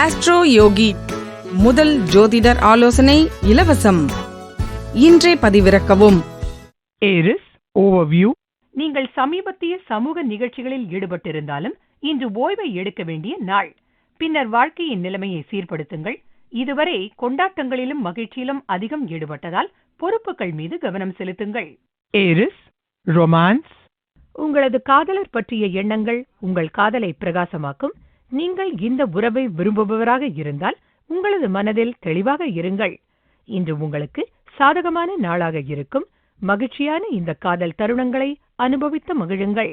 Astro யோகி முதல் ஜோதிடர் ஆலோசனை இலவசம். இன்றே பதிவிறக்கவும். ஏரிஸ் ஓவர்வியூ நீங்கள் சமீபத்திய சமூக நிகழ்ச்சிகளில் ஈடுபட்டிருந்தாலும் இன்று ஓய்வை எடுக்க வேண்டிய நாள். பின்னர் வாழ்க்கையின் நிலைமையை சீர்படுத்துங்கள். இதுவரை கொண்டாட்டங்களிலும் மகிழ்ச்சியிலும் அதிகம் ஈடுபட்டதால் பொறுப்புகள் மீது கவனம் செலுத்துங்கள். ஏரிஸ் ரொமான்ஸ் உங்களது காதலர் பற்றிய எண்ணங்கள் உங்கள் காதலை பிரகாசமாக்கும். நீங்கள் இந்த உறவை விரும்புபவராக இருந்தால் உங்களது மனதில் தெளிவாக இருங்கள். இன்று உங்களுக்கு சாதகமான நாளாக இருக்கும். மகிழ்ச்சியான இந்த காதல் தருணங்களை அனுபவித்து மகிழுங்கள்.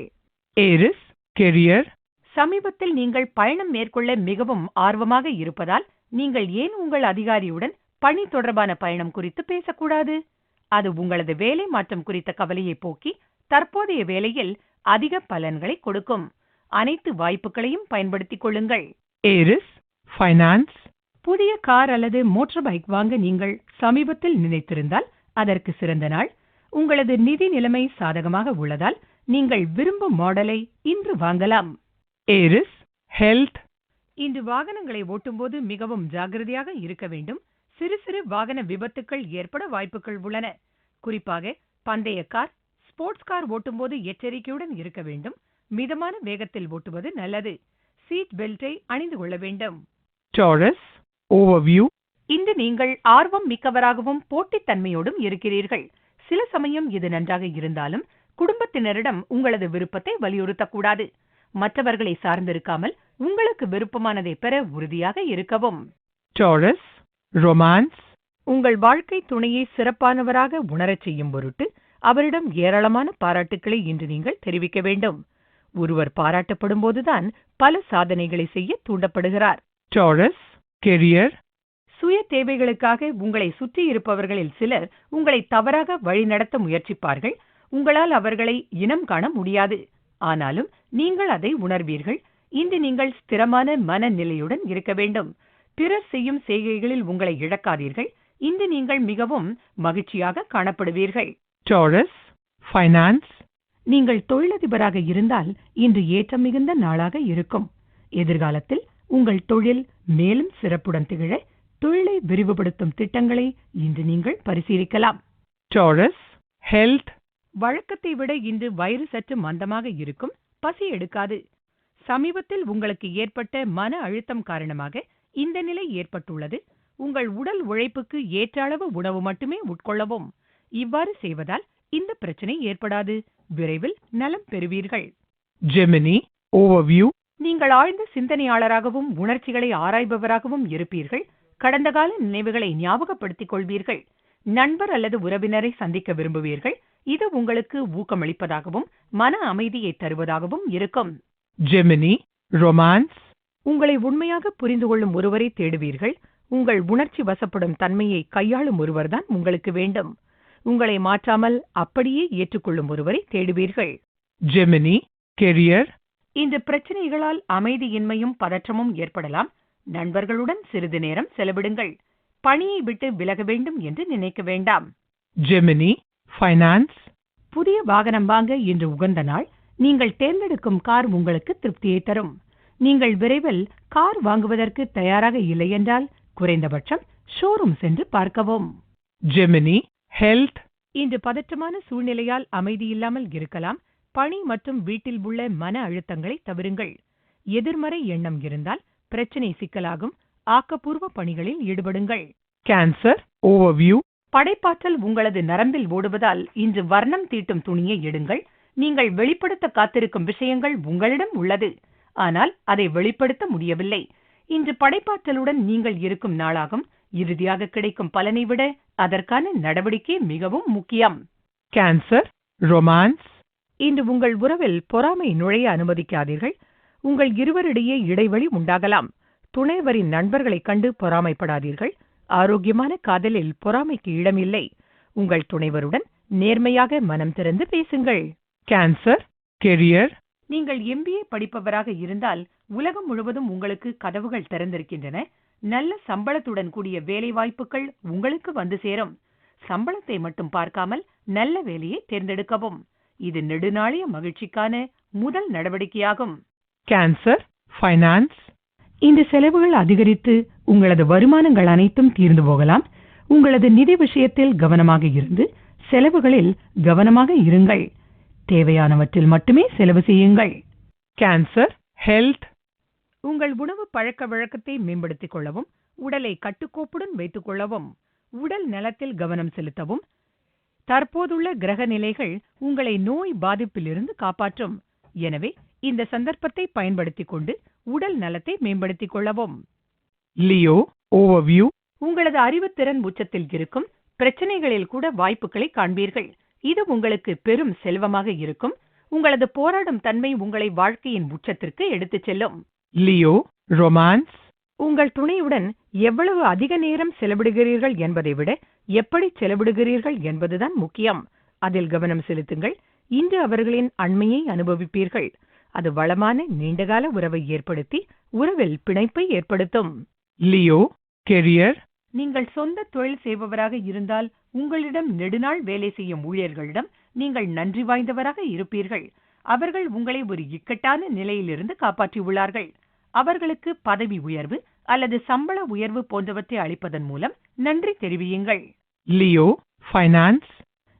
ஏரிஸ் கெரியர் சமீபத்தில் நீங்கள் பயணம் மேற்கொள்ள மிகவும் ஆர்வமாக இருப்பதால் நீங்கள் ஏன் உங்கள் அதிகாரியுடன் பணி தொடர்பான பயணம் குறித்து பேசக்கூடாது? அது உங்களது வேலை மாற்றம் குறித்த கவலையை போக்கி தற்போதைய வேலையில் அதிக பலன்களை கொடுக்கும். அனைத்து வாய்ப்புகளையும் பயன்படுத்திக் கொள்ளுங்கள். ஏரிஸ் ஃபைனான்ஸ் புதிய கார் அல்லது மோட்டார் பைக் வாங்க நீங்கள் சமீபத்தில் நினைத்திருந்தால் அதற்கு சிறந்த நாள். உங்களது நிதி நிலைமை சாதகமாக உள்ளதால் நீங்கள் விரும்பும் மாடலை இன்று வாங்கலாம். ஏரிஸ் ஹெல்த் இன்று வாகனங்களை ஓட்டும்போது மிகவும் ஜாகிரதையாக இருக்க வேண்டும். சிறு சிறு வாகன விபத்துக்கள் ஏற்பட வாய்ப்புகள் உள்ளன. குறிப்பாக பந்தய கார் ஸ்போர்ட்ஸ் கார் ஓட்டும்போது எச்சரிக்கையுடன் இருக்க வேண்டும். மிதமான வேகத்தில் ஓட்டுவது நல்லது. சீட் பெல்ட்டை அணிந்து கொள்ள வேண்டும். டாரஸ் ஓவர்வியூ இன்று நீங்கள் ஆர்வம் மிக்கவராகவும் போட்டித்தன்மையோடும் இருக்கிறீர்கள். சில சமயம் இது நன்றாக இருந்தாலும் குடும்பத்தினரிடம் உங்களது விருப்பத்தை வலியுறுத்தக்கூடாது. மற்றவர்களை சார்ந்திருக்காமல் உங்களுக்கு விருப்பமானதை பெற உறுதியாக இருக்கவும். டாரஸ் ரொமான்ஸ் உங்கள் வாழ்க்கை துணையை சிறப்பானவராக உணரச் செய்யும் பொருட்டு அவரிடம் ஏராளமான பாராட்டுக்களை இன்று நீங்கள் தெரிவிக்க வேண்டும். ஒருவர் பாராட்டப்படும் போதுதான் பல சாதனைகளை செய்ய தூண்டப்படுகிறார். டாரஸ் கெரியர் சுய தேவைகளுக்காக உங்களை சுற்றி இருப்பவர்களில் சிலர் உங்களை தவறாக வழிநடத்த முயற்சிப்பார்கள். உங்களால் அவர்களை இனம் காண முடியாது. ஆனாலும் நீங்கள் அதை உணர்வீர்கள். இன்று நீங்கள் ஸ்திரமான மனநிலையுடன் இருக்க வேண்டும். பிறர் செய்யும் செய்கைகளில் உங்களை இழக்காதீர்கள். இன்று நீங்கள் மிகவும் மகிழ்ச்சியாக காணப்படுவீர்கள். டாரஸ் ஃபைனான்ஸ் நீங்கள் தொழிலதிபராக இருந்தால் இன்று ஏற்றம் மிகுந்த நாளாக இருக்கும். எதிர்காலத்தில் உங்கள் தொழில் மேலும் சிறப்புடன் திகழ தொழிலை விரிவுபடுத்தும் திட்டங்களை இன்று நீங்கள் பரிசீலிக்கலாம். டாரஸ் ஹெல்த் வழக்கத்தை விட இன்று வயிறு சற்று மந்தமாக இருக்கும் பசி எடுக்காது. சமீபத்தில் உங்களுக்கு ஏற்பட்ட மன அழுத்தம் காரணமாக இந்த நிலை ஏற்பட்டுள்ளது. உங்கள் உடல் உழைப்புக்கு ஏற்ற அளவு உணவு மட்டுமே உட்கொள்ளவும். இவ்வாறு செய்வதால் இந்த பிரச்சனை ஏற்படாது. விரைவில் நலம் பெறுவீர்கள். ஜெமினி ஓவர்வியூ நீங்கள் ஆழ்ந்த சிந்தனையாளராகவும் உணர்ச்சிகளை ஆராய்பவராகவும் இருப்பீர்கள். கடந்த கால நினைவுகளை ஞாபகப்படுத்திக் கொள்வீர்கள். நண்பர் அல்லது உறவினரை சந்திக்க விரும்புவீர்கள். இது உங்களுக்கு ஊக்கமளிப்பதாகவும் மன அமைதியை தருவதாகவும் இருக்கும். ஜெமினி ரொமான்ஸ் உங்களை உண்மையாக புரிந்து கொள்ளும் ஒருவரை தேடுவீர்கள். உங்கள் உணர்ச்சி வசப்படும் தன்மையை கையாளும் ஒருவர்தான் உங்களுக்கு வேண்டும். உங்களை மாற்றாமல் அப்படியே ஏற்றுக்கொள்ளும் ஒருவரை தேடுவீர்கள். ஜெமினி கெரியர் இந்த பிரச்சனைகளால் அமைதியின்மையும் பதற்றமும் ஏற்படலாம். நண்பர்களுடன் சிறிது நேரம் செலவிடுங்கள். பணியை விட்டு விலக வேண்டும் என்று நினைக்க வேண்டாம். ஜெமினி ஃபைனான்ஸ் புதிய வாகனம் வாங்க இன்று உகந்த நாள். நீங்கள் தேர்ந்தெடுக்கும் கார் உங்களுக்கு திருப்தியை தரும். நீங்கள் விரைவில் கார் வாங்குவதற்கு தயாராக இல்லை என்றால் குறைந்தபட்சம் ஷோரூம் சென்று பார்க்கவும். Gemini health. இன்று பதற்றமான சூழ்நிலையால் அமைதியில்லாமல் இருக்கலாம். பணி மற்றும் வீட்டில் உள்ள மன அழுத்தங்களை தவிருங்கள். எதிர்மறை எண்ணம் இருந்தால் பிரச்சனை சிக்கலாகும். ஆக்கப்பூர்வ பணிகளில் ஈடுபடுங்கள். கேன்சர் ஓவர்வியூ படைப்பாற்றல் உங்களது நரம்பில் ஓடுவதால் இன்று வர்ணம் தீட்டும் துணியை எடுங்கள். நீங்கள் வெளிப்படுத்த காத்திருக்கும் விஷயங்கள் உங்களிடம் உள்ளது. ஆனால் அதை வெளிப்படுத்த முடியவில்லை. இன்று படைப்பாற்றலுடன் நீங்கள் இருக்கும் நாளாகும். இறுதியாக கிடைக்கும் பலனை விட அதற்கான நடவடிக்கை மிகவும் முக்கியம். கேன்சர் ரொமான்ஸ் இன்று உங்கள் உறவில் பொறாமை நுழைய அனுமதிக்காதீர்கள். உங்கள் இருவரிடையே இடைவெளி உண்டாகலாம். துணைவரின் நண்பர்களைக் கண்டு பொறாமைப்படாதீர்கள். ஆரோக்கியமான காதலில் பொறாமைக்கு இடமில்லை. உங்கள் துணைவருடன் நேர்மையாக மனம் திறந்து பேசுங்கள். கேன்சர் கெரியர் நீங்கள் எம்பிஏ படிப்பவராக இருந்தால் உலகம் முழுவதும் உங்களுக்கு கதவுகள் திறந்திருக்கின்றன. நல்ல சம்பளத்துடன் கூடிய வேலைவாய்ப்புகள் உங்களுக்கு வந்து சேரும். சம்பளத்தை மட்டும் பார்க்காமல் நல்ல வேலையை தேர்ந்தெடுக்கவும். இது நெடுநாளைய மகிழ்ச்சிக்கான முதல் நடவடிக்கையாகும். கேன்சர் ஃபைனான்ஸ் இந்த செலவுகள் அதிகரித்து உங்களது வருமானங்கள் அனைத்தும் தீர்ந்து போகலாம். உங்களது நிதி விஷயத்தில் கவனமாக இருந்து செலவுகளில் கவனமாக இருங்கள். தேவையானவற்றில் மட்டுமே செலவு செய்யுங்கள். கேன்சர் ஹெல்த் உங்கள் உணவு பழக்க வழக்கத்தை மேம்படுத்திக் கொள்ளவும் உடலை கட்டுக்கோப்புடன் வைத்துக் கொள்ளவும் உடல் நலத்தில் கவனம் செலுத்தவும் தற்போதுள்ள கிரக நிலைகள் உங்களை நோய் பாதிப்பிலிருந்து காப்பாற்றும். எனவே இந்த சந்தர்ப்பத்தை பயன்படுத்திக் கொண்டு உடல் நலத்தை மேம்படுத்திக் கொள்ளவும். Leo, overview, உங்களது அறிவுத்திறன் உச்சத்தில் இருக்கும் பிரச்சனைகளில் கூட வாய்ப்புகளை காண்பீர்கள். இது உங்களுக்கு பெரும் செல்வமாக இருக்கும். உங்களது போராடும் தன்மை உங்களை வாழ்க்கையின் உச்சத்திற்கு எடுத்துச் செல்லும். Leo, romance, உங்கள் துணையுடன் எவ்வளவு அதிக நேரம் செலவிடுகிறீர்கள் என்பதை விட எப்படி செலவிடுகிறீர்கள் என்பதுதான் முக்கியம். அதில் கவனம் செலுத்துங்கள். இன்று அவர்களின் அண்மையை அனுபவிப்பீர்கள். அது வளமான நீண்டகால உறவை ஏற்படுத்தி உறவில் பிணைப்பை ஏற்படுத்தும். Leo, career, நீங்கள் சொந்த தொழில் செய்பவராக இருந்தால் உங்களிடம் நெடுநாள் வேலை செய்யும் ஊழியர்களிடம் நீங்கள் நன்றி வாய்ந்தவராக இருப்பீர்கள். அவர்கள் உங்களை ஒரு இக்கட்டான நிலையிலிருந்து காப்பாற்றியுள்ளார்கள். அவர்களுக்கு பதவி உயர்வு அல்லது சம்பள உயர்வு போன்றவற்றை அளிப்பதன் மூலம் நன்றி தெரிவியுங்கள். Leo, finance,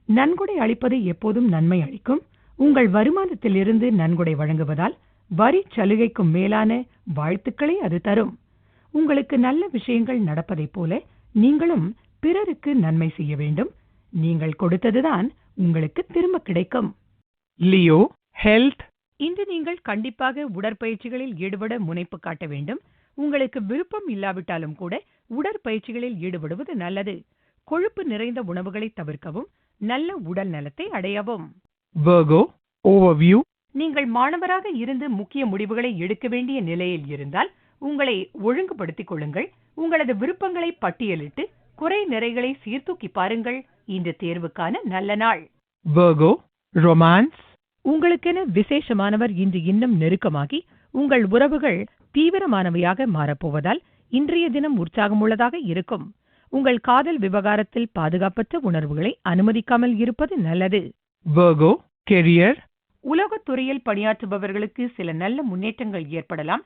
நன்கொடை அளிப்பது எப்போதும் நன்மை அளிக்கும். உங்கள் வருமானத்திலிருந்து நன்கொடை வழங்குவதால் வரி சலுகைக்கும் மேலான வாழ்த்துக்களை அது தரும். உங்களுக்கு நல்ல விஷயங்கள் நடப்பதைப் போல நீங்களும் பிறருக்கு நன்மை செய்ய வேண்டும். நீங்கள் கொடுத்ததுதான் உங்களுக்கு திரும்ப கிடைக்கும். Leo, health, இன்று நீங்கள் கண்டிப்பாக உடற்பயிற்சிகளில் ஈடுபட முனைப்பு காட்ட வேண்டும். உங்களுக்கு விருப்பம் இல்லாவிட்டாலும் கூட உடற்பயிற்சிகளில் ஈடுபடுவது நல்லது. கொழுப்பு நிறைந்த உணவுகளை தவிர்க்கவும் நல்ல உடல் நலத்தை அடையவும். நீங்கள் மாணவராக இருந்து முக்கிய முடிவுகளை எடுக்க வேண்டிய நிலையில் இருந்தால் உங்களை ஒழுங்குபடுத்திக் கொள்ளுங்கள். உங்களது விருப்பங்களை பட்டியலிட்டு குறை நிறைகளை சீர்தூக்கி பாருங்கள். இந்த தேர்வுக்கான நல்ல நாள். Romance, உங்களுக்கென விசேஷமானவர் இன்று இன்னும் நெருக்கமாகி உங்கள் உறவுகள் தீவிரமானவையாக மாறப்போவதால் இன்றைய தினம் உற்சாகமுள்ளதாக இருக்கும். உங்கள் காதல் விவகாரத்தில் பாதுகாப்பற்ற உணர்வுகளை அனுமதிக்காமல் இருப்பது நல்லது. Virgo, career, உலகத் துறையில் பணியாற்றுபவர்களுக்கு சில நல்ல முன்னேற்றங்கள் ஏற்படலாம்.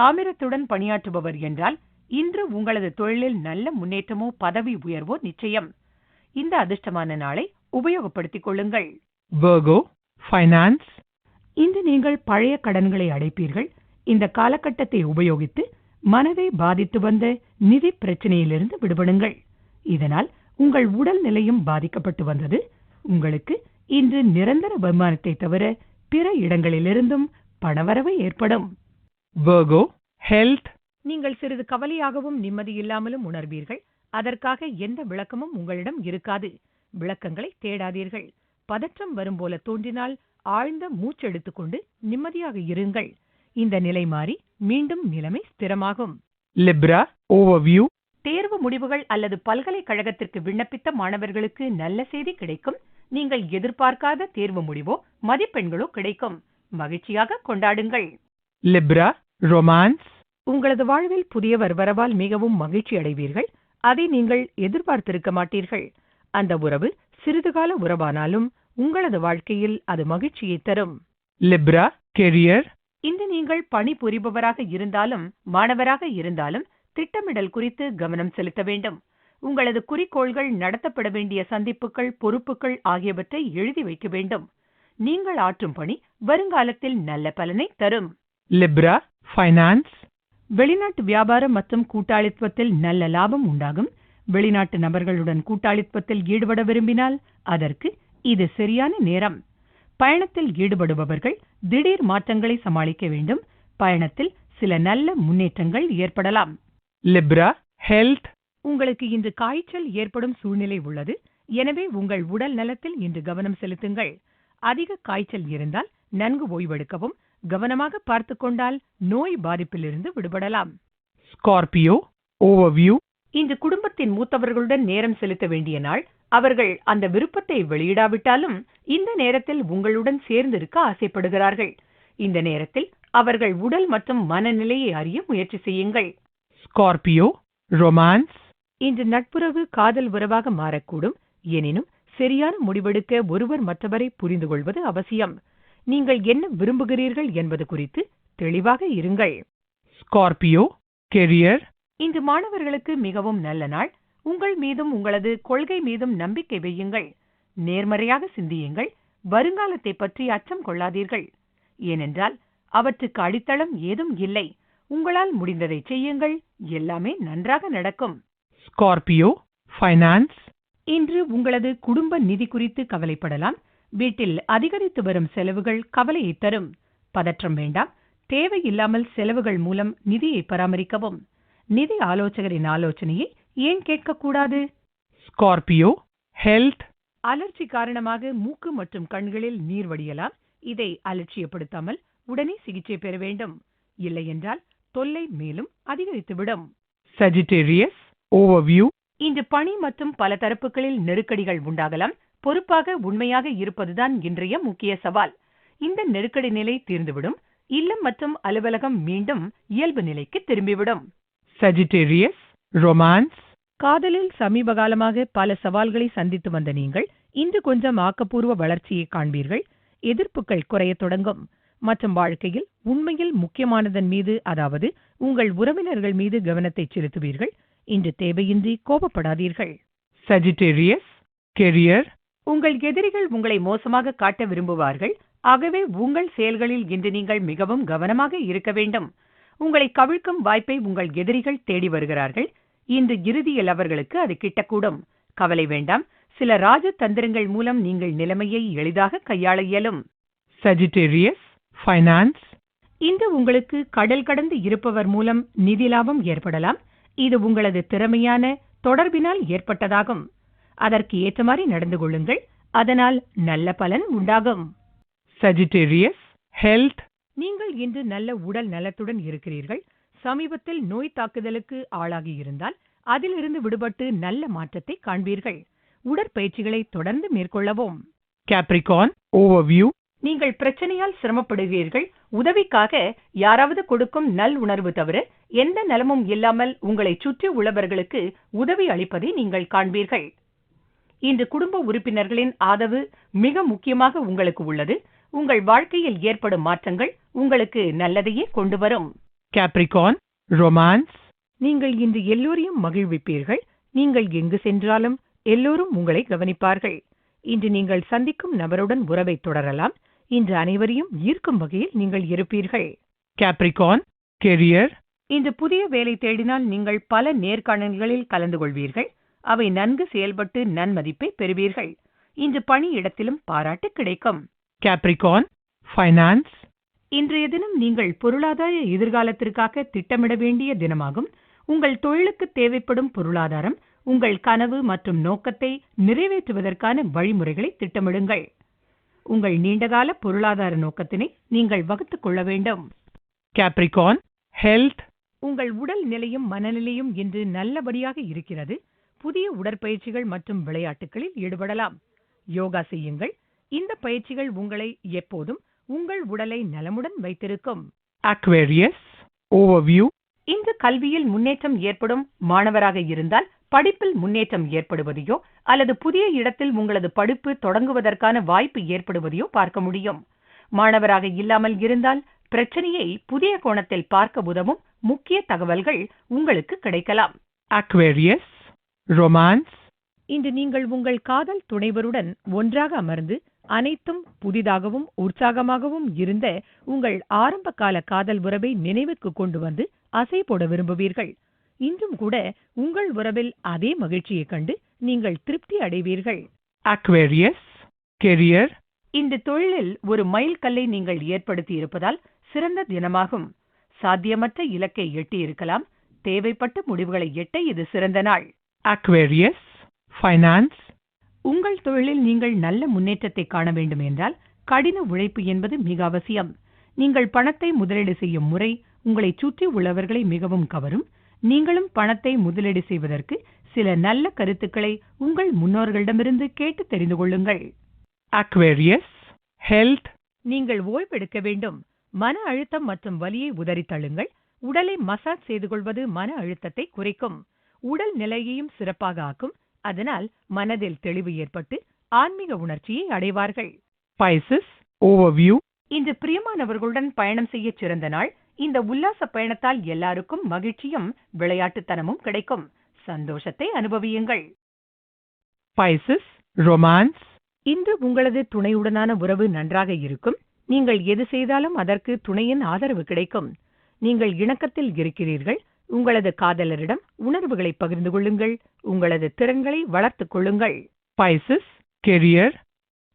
தாமிரத்துடன் பணியாற்றுபவர் என்றால் இன்று உங்களது தொழிலில் நல்ல முன்னேற்றமோ பதவி உயர்வோ நிச்சயம். இந்த அதிர்ஷ்டமான நாளை உபயோகப்படுத்திக் கொள்ளுங்கள். Virgo, finance, இன்று நீங்கள் பழைய கடன்களை அடைப்பீர்கள். இந்த காலகட்டத்தை உபயோகித்து மனதை பாதித்து வந்த நிதி பிரச்சனையிலிருந்து விடுபடுங்கள். இதனால் உங்கள் உடல் நிலையும் பாதிக்கப்பட்டு வந்தது. உங்களுக்கு இன்று நிரந்தர வருமானத்தை தவிர பிற இடங்களிலிருந்தும் பணவரவு ஏற்படும். Health, நீங்கள் சிறிது கவலையாகவும் நிம்மதியில்லாமலும் உணர்வீர்கள். அதற்காக எந்த விளக்கமும் உங்களிடம் இருக்காது. விளக்கங்களை தேடாதீர்கள். பதற்றம் வரும் போல தோன்றினால் ஆழ்ந்த மூச்செடுத்துக் கொண்டு நிம்மதியாக இருங்கள். இந்த நிலை மாறி மீண்டும் நிலைமை ஸ்திரமாகும். Libra, overview, தேர்வு முடிவுகள் அல்லது பல்கலைக்கழகத்திற்கு விண்ணப்பித்த மாணவர்களுக்கு நல்ல செய்தி கிடைக்கும். நீங்கள் எதிர்பார்க்காத தேர்வு முடிவோ மதிப்பெண்களோ கிடைக்கும். மகிழ்ச்சியாக கொண்டாடுங்கள். Libra, romance, உங்களது வாழ்வில் புதியவர் வரவால் மிகவும் மகிழ்ச்சி அடைவீர்கள் அதை நீங்கள் எதிர்பார்த்திருக்க மாட்டீர்கள். அந்த உறவு சிறிதுகால உறவானாலும் உங்களது வாழ்க்கையில் அது மகிழ்ச்சியை தரும். Libra, career, இன்று நீங்கள் பணிபுரிபவராக இருந்தாலும் மாணவராக இருந்தாலும் திட்டமிடல் குறித்து கவனம் செலுத்த வேண்டும். உங்களது குறிக்கோள்கள் நடத்தப்பட வேண்டிய சந்திப்புகள் பொறுப்புகள் ஆகியவற்றை எழுதி வைக்க வேண்டும். நீங்கள் ஆற்றும் பணி வருங்காலத்தில் நல்ல பலனை தரும். Libra, finance, வெளிநாட்டு வியாபாரம் மற்றும் கூட்டாளித்துவத்தில் நல்ல லாபம் உண்டாகும். வெளிநாட்டு நபர்களுடன் கூட்டாளித்துவத்தில் ஈடுபட விரும்பினால் அதற்கு இது சரியான நேரம். பயணத்தில் ஈடுபடுபவர்கள் திடீர் மாற்றங்களை சமாளிக்க வேண்டும். பயணத்தில் சில நல்ல முன்னேற்றங்கள் ஏற்படலாம். Libra, health, உங்களுக்கு இன்று காய்ச்சல் ஏற்படும் சூழ்நிலை உள்ளது. எனவே உங்கள் உடல் நலத்தில் இன்று கவனம் செலுத்துங்கள். அதிக காய்ச்சல் இருந்தால் நன்கு ஓய்வெடுக்கவும். கவனமாக பார்த்துக் கொண்டால் நோய் பாதிப்பிலிருந்து விடுபடலாம். Scorpio, overview, இன்று குடும்பத்தின் மூத்தவர்களுடன் நேரம் செலுத்த வேண்டிய நாள். அவர்கள் அந்த விருப்பத்தை வெளியிடாவிட்டாலும் இந்த நேரத்தில் உங்களுடன் சேர்ந்திருக்க ஆசைப்படுகிறார்கள். இந்த நேரத்தில் அவர்கள் உடல் மற்றும் மனநிலையை அறிய முயற்சி செய்யுங்கள். Scorpio, romance, இன்று நட்புறவு காதல் உறவாக மாறக்கூடும். எனினும் சரியான முடிவெடுக்க ஒருவர் மற்றவரை புரிந்து கொள்வது அவசியம். நீங்கள் என்ன விரும்புகிறீர்கள் என்பது குறித்து தெளிவாக இருங்கள். Scorpio, career, இன்று மாணவர்களுக்கு மிகவும் நல்ல நாள். உங்கள் மீதும் உங்களது கொள்கை மீதும் நம்பிக்கை வையுங்கள். நேர்மறையாக சிந்தியுங்கள். வருங்காலத்தை பற்றி அச்சம் கொள்ளாதீர்கள். ஏனென்றால் அவற்றுக்கு அடித்தளம் ஏதும் இல்லை. உங்களால் முடிந்ததை செய்யுங்கள். எல்லாமே நன்றாக நடக்கும். Scorpio, finance, இன்று உங்களது குடும்ப நிதி குறித்து கவலைப்படலாம். வீட்டில் அதிகரித்து வரும் செலவுகள் கவலையை தரும். பதற்றம் வேண்டாம். தேவையில்லாமல் செலவுகள் மூலம் நிதியை பராமரிக்கவும். நிதி ஆலோசகரின் ஆலோசனையை ஏன் கேட்கக்கூடாது? Scorpio, health, அலர்ஜி காரணமாக மூக்கு மற்றும் கண்களில் நீர் வடியலாம். இதை அலட்சியப்படுத்தாமல் உடனே சிகிச்சை பெற வேண்டும். இல்லையென்றால் தொல்லை மேலும் அதிகரித்துவிடும். Sagittarius, overview, இன்று பணி மற்றும் பல தரப்புகளில் நெருக்கடிகள் உண்டாகலாம். பொறுப்பாக உண்மையாக இருப்பதுதான் இன்றைய முக்கிய சவால். இந்த நெருக்கடி நிலை தீர்ந்துவிடும். இல்லம் மற்றும் அலுவலகம் மீண்டும் இயல்பு நிலைக்கு திரும்பிவிடும். Sagittarius, romance, காதலில் சமீப காலமாக பல சவால்களை சந்தித்து வந்த நீங்கள் இன்று கொஞ்சம் ஆக்கப்பூர்வ வளர்ச்சியை காண்பீர்கள். எதிர்ப்புகள் குறையத் தொடங்கும். மற்றும் வாழ்க்கையில் உண்மையில் முக்கியமானதன் மீது அதாவது உங்கள் உறவினர்கள் மீது கவனத்தை செலுத்துவீர்கள். இன்று தேவையின்றி கோபப்படாதீர்கள். Sagittarius, career, உங்கள் எதிரிகள் உங்களை மோசமாக காட்ட விரும்புவார்கள். ஆகவே உங்கள் செயல்களில் இன்று நீங்கள் மிகவும் கவனமாக இருக்க வேண்டும். உங்களை கவிழ்க்கும் வாய்ப்பை உங்கள் எதிரிகள் தேடி வருகிறார்கள். இன்று இறுதியில் அவர்களுக்கு அது கிட்டக்கூடும். கவலை வேண்டாம். சில ராஜதந்திரங்கள் மூலம் நீங்கள் நிலைமையை எளிதாக கையாள இயலும். Sagittarius, finance, இன்று உங்களுக்கு கடல் கடந்து இருப்பவர் மூலம் நிதி லாபம் ஏற்படலாம். இது உங்களது திறமையான தொடர்பினால் ஏற்பட்டதாகும். அதற்கு ஏற்றமாறி நடந்து கொள்ளுங்கள். அதனால் நல்ல பலன் உண்டாகும். Sagittarius, health, நீங்கள் இன்று நல்ல உடல் நலத்துடன் இருக்கிறீர்கள். சமீபத்தில் நோய் தாக்குதலுக்கு ஆளாகி இருந்தால் அதிலிருந்து விடுபட்டு நல்ல மாற்றத்தை காண்பீர்கள். உடற்பயிற்சிகளை தொடர்ந்து மேற்கொள்ளவும். Capricorn, overview, நீங்கள் பிரச்சனையால் சிரமப்படுகிறீர்கள். உதவிக்காக யாராவது கொடுக்கும் நல் உணர்வு தவிர எந்த நலமும் இல்லாமல் உங்களை சுற்றி உள்ளவர்களுக்கு உதவி அளிப்பதை நீங்கள் காண்பீர்கள். இன்று குடும்ப உறுப்பினர்களின் ஆதரவு மிக முக்கியமாக உங்களுக்கு உள்ளது. உங்கள் வாழ்க்கையில் ஏற்படும் மாற்றங்கள் உங்களுக்கு நல்லதையே கொண்டு வரும் Capricorn, romance, நீங்கள் இன்று எல்லோரையும் மகிழ்விப்பீர்கள். நீங்கள் எங்கு சென்றாலும் எல்லோரும் உங்களை கவனிப்பார்கள். இன்று நீங்கள் சந்திக்கும் நபருடன் உறவை தொடரலாம். இன்று அனைவரையும் ஈர்க்கும் வகையில் நீங்கள் இருப்பீர்கள். Capricorn, career, இன்று புதிய வேலை தேடினால் நீங்கள் பல நேர்காணல்களில் கலந்து கொள்வீர்கள். அவை நன்கு செயல்பட்டு நன்மதிப்பை பெறுவீர்கள். இன்று பணியிடத்திலும் பாராட்டு கிடைக்கும். Capricorn, finance, இன்றைய தினம் நீங்கள் பொருளாதார எதிர்காலத்திற்காக திட்டமிட வேண்டிய தினமாகும். உங்கள் தொழிலுக்கு தேவைப்படும் பொருளாதாரம் உங்கள் கனவு மற்றும் நோக்கத்தை நிறைவேற்றுவதற்கான வழிமுறைகளை திட்டமிடுங்கள். உங்கள் நீண்டகால பொருளாதார நோக்கத்தினை நீங்கள் வகுத்துக் கொள்ள வேண்டும். Capricorn, health, உங்கள் உடல் நிலையும் மனநிலையும் இன்று நல்லபடியாக இருக்கிறது. புதிய உடற்பயிற்சிகள் மற்றும் விளையாட்டுகளில் ஈடுபடலாம். யோகா செய்யுங்கள். இந்த பயிற்சிகள் உங்களை எப்போதும் உங்கள் உடலை நலமுடன் வைத்திருக்கும். Aquarius, overview, இன்று கல்வியில் முன்னேற்றம் ஏற்படும் மாணவராக இருந்தால் படிப்பில் முன்னேற்றம் ஏற்படுவதையோ அல்லது புதிய இடத்தில் உங்களது படிப்பு தொடங்குவதற்கான வாய்ப்பு ஏற்படுவதையோ பார்க்க முடியும். மாணவராக இல்லாமல் இருந்தால் பிரச்சனையை புதிய கோணத்தில் பார்க்க உதவும் முக்கிய தகவல்கள் உங்களுக்கு கிடைக்கலாம். Aquarius, romance, இன்று நீங்கள் உங்கள் காதல் துணைவருடன் ஒன்றாக அமர்ந்து அனைத்தும் புதிதாகவும் உற்சாகமாகவும் இருந்த உங்கள் ஆரம்ப கால காதல் உறவை நினைவுக்கு கொண்டு வந்து அசை போட விரும்புவீர்கள். இன்றும் கூட உங்கள் உறவில் அதே மகிழ்ச்சியைக் கண்டு நீங்கள் திருப்தி அடைவீர்கள். Aquarius, career, இந்த தொழிலில் ஒரு மைல்கல்லை நீங்கள் ஏற்படுத்தி இருப்பதால் சிறந்த தினமாகும். சாத்தியமற்ற இலக்கை எட்டி இருக்கலாம். தேவைப்பட்ட முடிவுகளை எட்ட இது சிறந்த நாள். Aquarius, finance, உங்கள் தொழிலில் நீங்கள் நல்ல முன்னேற்றத்தை காண வேண்டும் என்றால் கடின உழைப்பு என்பது மிக அவசியம். நீங்கள் பணத்தை முதலீடு செய்யும் முறை உங்களை சுற்றி உள்ளவர்களை மிகவும் கவரும். நீங்களும் பணத்தை முதலீடு செய்வதற்கு சில நல்ல கருத்துக்களை உங்கள் முன்னோர்களிடமிருந்து கேட்டு தெரிந்து கொள்ளுங்கள். Aquarius, health, நீங்கள் ஓய்வெடுக்க வேண்டும். மன அழுத்தம் மற்றும் வலியை உதறித் தள்ளுங்கள். உடலை மசாஜ் செய்து கொள்வது மன அழுத்தத்தை குறைக்கும். உடல் நிலையையும் சிறப்பாக ஆக்கும். அதனால் மனதில் தெளிவு ஏற்பட்டு ஆன்மீக உணர்ச்சியை அடைவார்கள். Pisces, overview, இன்று பிரியமானவர்களுடன் பயணம் செய்ய சிறந்த நாள். இந்த உல்லாச பயணத்தால் எல்லாருக்கும் மகிழ்ச்சியும் விளையாட்டுத்தனமும் கிடைக்கும். சந்தோஷத்தை அனுபவியுங்கள். Pisces, romance, இன்று உங்களது துணையுடனான உறவு நன்றாக இருக்கும். நீங்கள் எது செய்தாலும் அதற்கு துணையின் ஆதரவு கிடைக்கும். நீங்கள் இணக்கத்தில் இருக்கிறீர்கள். உங்களது காதலரிடம் உணர்வுகளை பகிர்ந்து கொள்ளுங்கள். உங்களது திறன்களை வளர்த்துக் கொள்ளுங்கள். Pisces, career,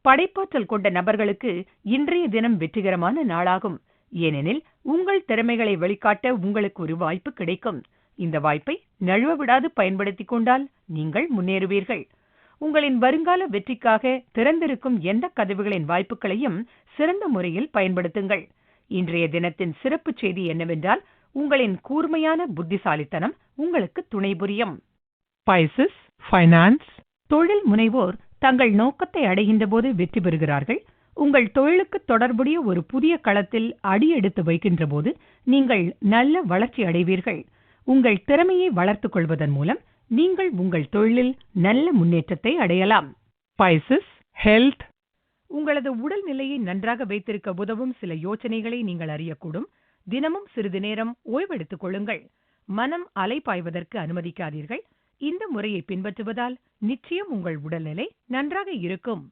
படைப்பாற்றல் கொண்ட நபர்களுக்கு இன்றைய தினம் வெற்றிகரமான நாளாகும். ஏனெனில் உங்கள் திறமைகளை வெளிக்காட்ட உங்களுக்கு ஒரு வாய்ப்பு கிடைக்கும். இந்த வாய்ப்பை நழுவ விடாது பயன்படுத்திக் கொண்டால் நீங்கள் முன்னேறுவீர்கள். உங்களின் வருங்கால வெற்றிக்காக திறந்திருக்கும் எந்த கதவுகளின் வாய்ப்புகளையும் சிறந்த முறையில் பயன்படுத்துங்கள். இன்றைய தினத்தின் சிறப்பு செய்தி என்னவென்றால் உங்களின் கூர்மையான புத்திசாலித்தனம் உங்களுக்கு துணை புரியும். பைசஸ் ஃபைனான்ஸ் தொழில் முனைவோர் தங்கள் நோக்கத்தை அடைகின்ற போது வெற்றி பெறுகிறார்கள். உங்கள் தொழிலுக்கு தொடர்புடைய ஒரு புதிய களத்தில் அடியெடுத்து வைக்கின்ற போது நீங்கள் நல்ல வளர்ச்சி அடைவீர்கள். உங்கள் திறமையை வளர்த்துக் கொள்வதன் மூலம் நீங்கள் உங்கள் தொழிலில் நல்ல முன்னேற்றத்தை அடையலாம். பைசஸ் ஹெல்த் உங்களது உடல்நிலையை நன்றாக வைத்திருக்க உதவும் சில யோசனைகளை நீங்கள் அறியக்கூடும். தினமும் சிறிது நேரம் ஓய்வெடுத்துக் கொள்ளுங்கள். மனம் அலைபாய்வதற்கு அனுமதிக்காதீர்கள். இந்த முறையை பின்பற்றுவதால் நிச்சயம் உங்கள் உடல்நிலை நன்றாக இருக்கும்.